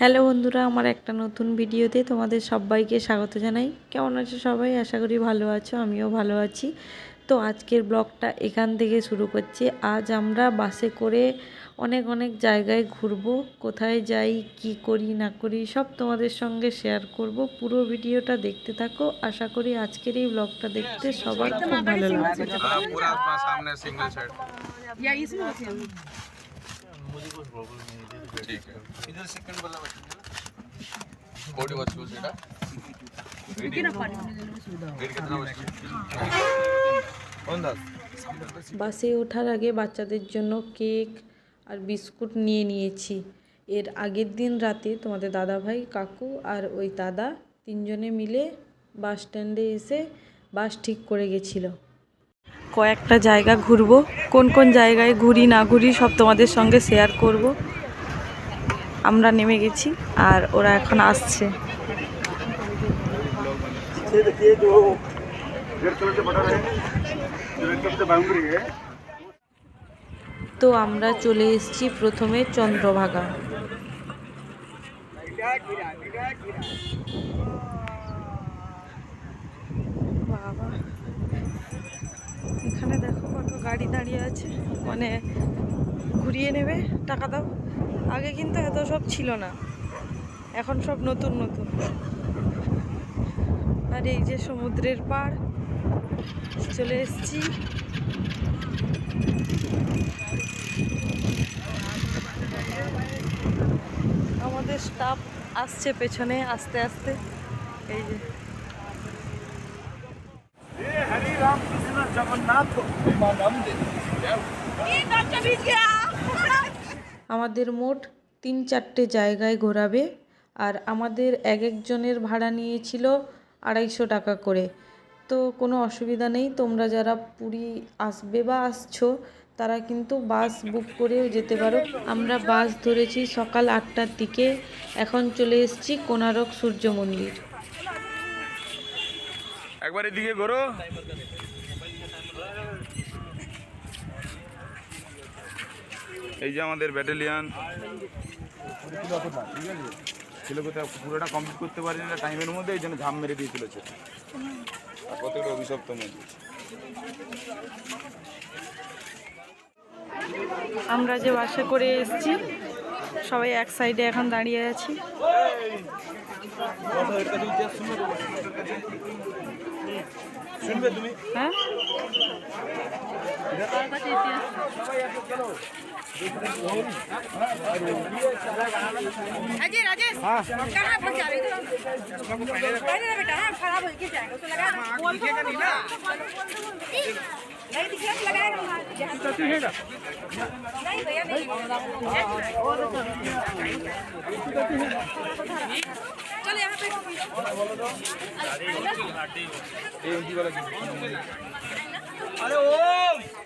Hello বন্ধুরা আমার একটা নতুন ভিডিওতে তোমাদের সবাইকে স্বাগত জানাই। কেমন আছো সবাই? আশা করি ভালো আছো আমিও ভালো আছি। তো আজকের ব্লগটা এখান থেকে শুরু করছি। আজ আমরা বাসে করে অনেক অনেক জায়গায় ঘুরবো কোথায় যাই কি করি না করি সব তোমাদের সঙ্গে শেয়ার করব। পুরো ভিডিওটা দেখতে থাকো। আশা করি আজকের এই ব্লগটা দেখতে সবার খুব ভালো লাগবে। हाँ पूरा अपना सामने सिंगल साइड या इसमें होती है ठीक है इधर सेकंड वाला कोडी वस्तु सेटा कितना पानी में लेने सुविधा वेट कितना वस्तु अंदाज বাসে ওঠার আগে বাচ্চাদের জন্য কেক আর বিস্কুট নিয়ে নিয়েছি এর আগের দিন রাতে তোমাদের দাদা ভাই কাকু আর ওই দাদা তিনজনে মিলে বাস স্ট্যান্ডে এসে বাস ঠিক করে গেছিলো কয়েকটা জায়গা ঘুরবো, কোন কোন জায়গায় ঘুরি না ঘুরি সব তোমাদের সঙ্গে শেয়ার করব। আমরা নেমে গেছি আর ওরা এখন আসছে। তো আমরা চলে এসেছি প্রথমে চন্দ্রভাগা বাবা এখানে দেখো কত দাঁড়িয়ে আছে। মানে ঘুরিয়ে নেবে, টাকা দাও। আগে কিন্তু এত সব ছিল না। এখন সব নতুন নতুন। আর এই যে সমুদ্রের পাড়, চলে এসেছি। আমাদের স্টাফ আসছে পেছনে, আস্তে আস্তে। এই যে। আমাদের মোট তিন চারটে জায়গায় ঘোরাবে, আর আমাদের এক একজনের ভাড়া নিয়েছিল আড়াইশো টাকা করে। তো কোনো অসুবিধা নেই, তোমরা যারা পুরী আসবে বা আসছো, তারা কিন্তু বাস বুক করেও যেতে পারো। আমরা বাস ধরেছি সকাল আটটার দিকে, এখন চলে এসেছি কোনারক সূর্য মন্দির। একবার এদিকে ঘোরো। এই যে আমাদের ব্যাটালিয়ান ছিল কোথায়? পুরোটা কমপ্লিট করতে পারিনি না টাইমের মধ্যে এই জন্য ঝাম মেরে দিয়ে চলেছে আর কতটা অভিশপ্ত মধ্যে আমরা যে বাসে করে এসেছি সবাই এক সাইডে এখন দাঁড়িয়ে আছি। শুনবে তুমি? হ্যাঁ? अजय राजेश कहाँ फंस जा रही थी पहले ना बेटा हाँ खराब हो गिर जाएगा उसको लगा दिखेगा नहीं नहीं दिखेगा तो लगाएगा नहीं भैया नहीं। चलो यहाँ पे।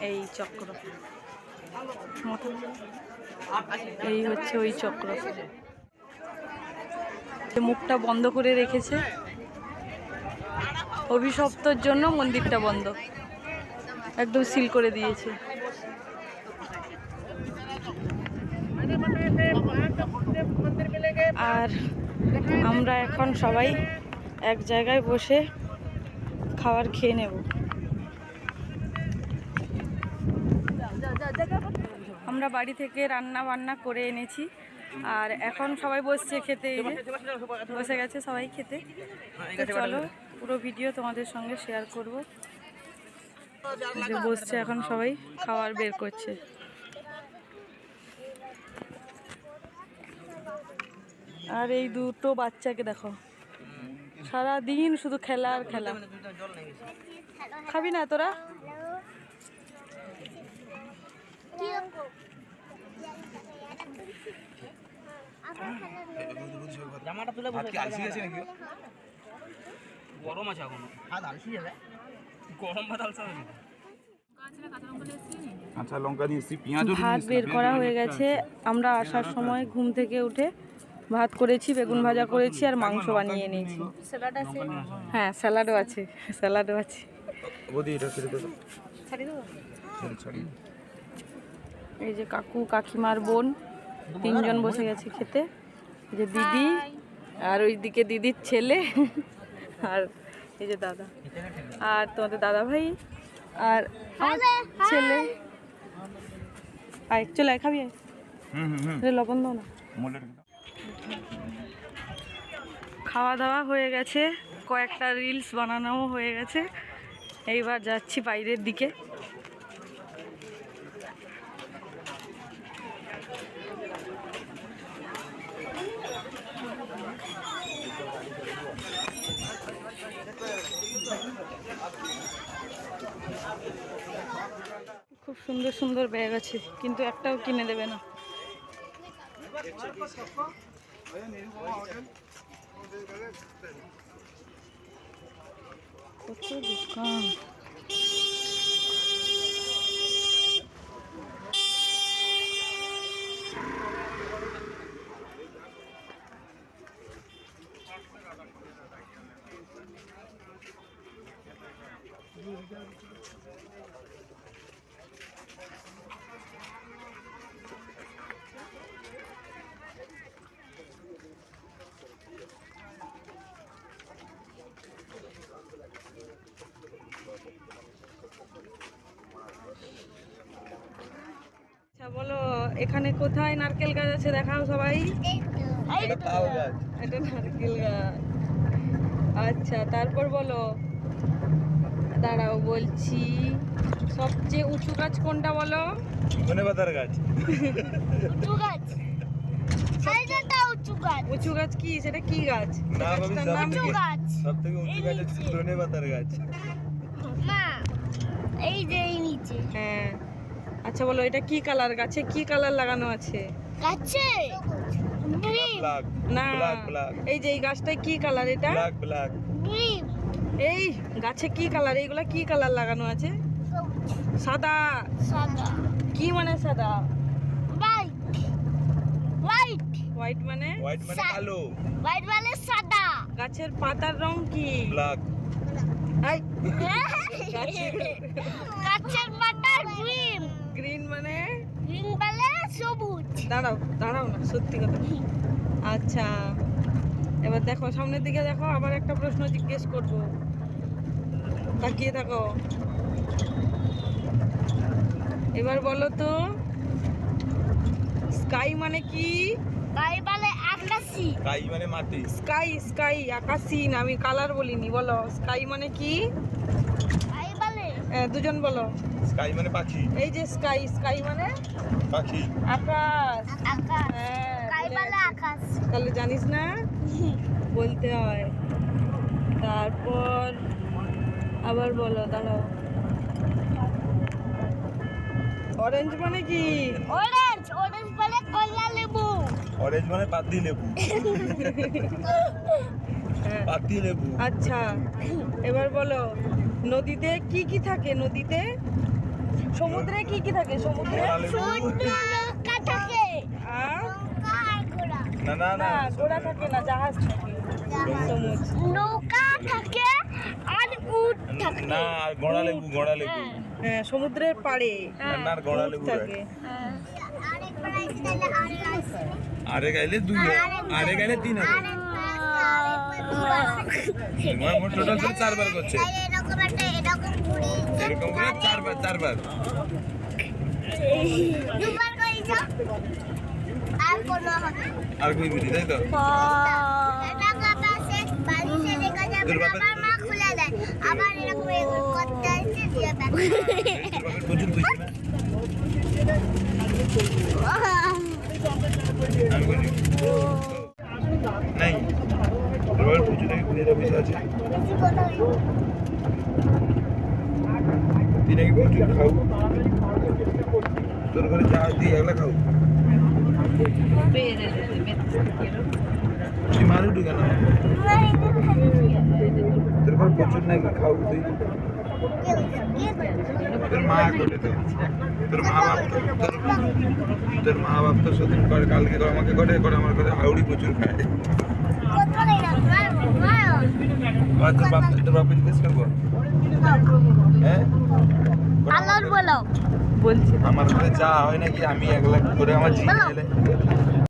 এই চক্র। এই হচ্ছে ওই চক্র। মুখটা বন্ধ করে রেখেছে। অভিশপ্তর জন্য মন্দিরটা বন্ধ। একদম সিল করে দিয়েছে। আর আমরা এখন সবাই এক জায়গায় বসে খাবার খেয়ে নেব। আমরা বাড়ি থেকে রান্না বান্না করে এনেছি। আর এখন সবাই বসছে খেতে বসে গেছে সবাই খেতে। চলো পুরো ভিডিও তোমাদের সঙ্গে শেয়ার করব। যে বসছে এখন সবাই খাবার বের করছে। আর এই দুটো বাচ্চাকে দেখো। সারা দিন শুধু খেলা আর খেলা। খাবি না তোরা? জামাটা তুলে হাত কি আলসি গেছে নাকি? গরম আছে এখনও। গরম ভাত আলসা আচ্ছা ভাত বের করা হয়ে গেছে। আমরা আসার সময় ঘুম থেকে উঠে ভাত করেছি বেগুন ভাজা করেছি আর মাংস বানিয়ে নিয়েছি। হ্যাঁ স্যালাডও আছে স্যালাডও আছে। এই যে কাকু কাকিমার বোন তিনজন বসে গেছে খেতে। এই যে দিদি আর ওইদিকে দিদির ছেলে আর এই যে দাদা। আর তোমাদের দাদা ভাই আর ছেলে। আয় চলে আয় খাবি আয়। হুম হুম হুম। রে লবণ দাও না। খাওয়া দাওয়া হয়ে গেছে কয়েকটা রিলস বানানোও হয়ে গেছে। এইবার যাচ্ছি বাইরের দিকে। খুব সুন্দর সুন্দর ব্যাগ আছে কিন্তু একটাও কিনে দেবে না। কত দোকান। আচ্ছা বলো এখানে কোথায় নারকেল গাছ আছে দেখাও সবাই। এটা নারকেল গাছ। আচ্ছা তারপর বলো। দাঁড়াও বলছি সবচেয়ে উঁচু গাছ কোনটা বলো? ধনে পাতার গাছ? উঁচু গাছ। উঁচু গাছ কি? সেটা কি গাছ? উঁচু গাছ। সব থেকে উঁচু গাছ হচ্ছে ধনে গাছ। মা এই যে নিচে। হ্যাঁ। আচ্ছা বলো এটা কি কালার? গাছে কি কালার লাগানো আছে? গাছে না ব্ল্যাক ব্ল্যাক। এই যে এই গাছটায় কি কালার এটা? Black black. গ্রিন। এই গাছে কি কালার? এইগুলা কি কালার লাগানো আছে? সাদা। সাদা। কি মানে সাদা? হোয়াইট। হোয়াইট। হোয়াইট মানে? হোয়াইট মানে কালো। হোয়াইট মানে সাদা। গাছের পাতার রং কি? ব্ল্যাক। গাছের পাতা গ্রিন গ্রিন মানে? গ্রিন মানে সবুজ। দাঁড়াও দাঁড়াও না সত্যি কথা। আচ্ছা এবার দেখো সামনের দিকে দেখো আবার একটা প্রশ্ন জিজ্ঞেস করব। তাকিয়ে থাকো। এবার বলো তো স্কাই মানে কি? গাই মানে আকাশি। কাই মানে মাটি। স্কাই স্কাই আকাশি না আমি কালার বলিনি বলো। স্কাই মানে কি? দুজন বলো। স্কাই মানে পাখি। এই যে স্কাই স্কাই মানে? পাখি। আকাশ। আকাশ। হ্যাঁ গাই মানে আকাশ। তাহলে জানিস না? বলতে হয়। তারপর আবার বলো দাঁড়াও। অরেঞ্জ মানে কি? অরেঞ্জ অরেঞ্জ মানে কলা লেবু। অরেঞ্জ মানে পাতি লেবু। হ্যাঁ পাতি লেবু। আচ্ছা এবার বলো। নদীতে কি কি থাকে নদীতে? সমুদ্রে কি কি থাকে সমুদ্রে? ঘোড়া ঘোড়া। না না ঘোড়া থাকে না জাহাজ থাকে। নৌকা থাকে আর উট থাকে। না লেবু গড়া লেবু। হ্যাঁ সমুদ্রের পাড়ে। না লেবু থাকে। আরে গাইলে দুই। আরে গাইলে তিন হবে টোটাল চারবার করছে। এরকম একটা এরকম ঘুরে এরকম করে চারবার চারবার। দুবার করেছ? আর কোনো হবে আর তাই তো? টাকা পাশে বালিশে লেখা যাবে আবার মা খুলে দেয়। আবার এরকম এরকম করতে আসছে দিয়ে বুঝি আমি বলি। অফিস আছে। প্রচুর খাও তোর ঘরে চা দিয়ে এগুলা খাও মাঝে হাউডি কেন? তোর ঘর প্রচুর নাকি খাও তুই? তোর মা করে তো। তোর মা বাপ তোর- মা বাপ তো সেদিন করে, কালকে করে আমাকে করে করে আমার করে হাউড়ি প্রচুর খায়। তোর বাপ তোর বাপ জিজ্ঞেস করব হ্যাঁ আল্লাহর বলো বলছি। আমার ঘরে যা হয় নাকি? আমি এক লাখ করে আমার জিজ্ঞেস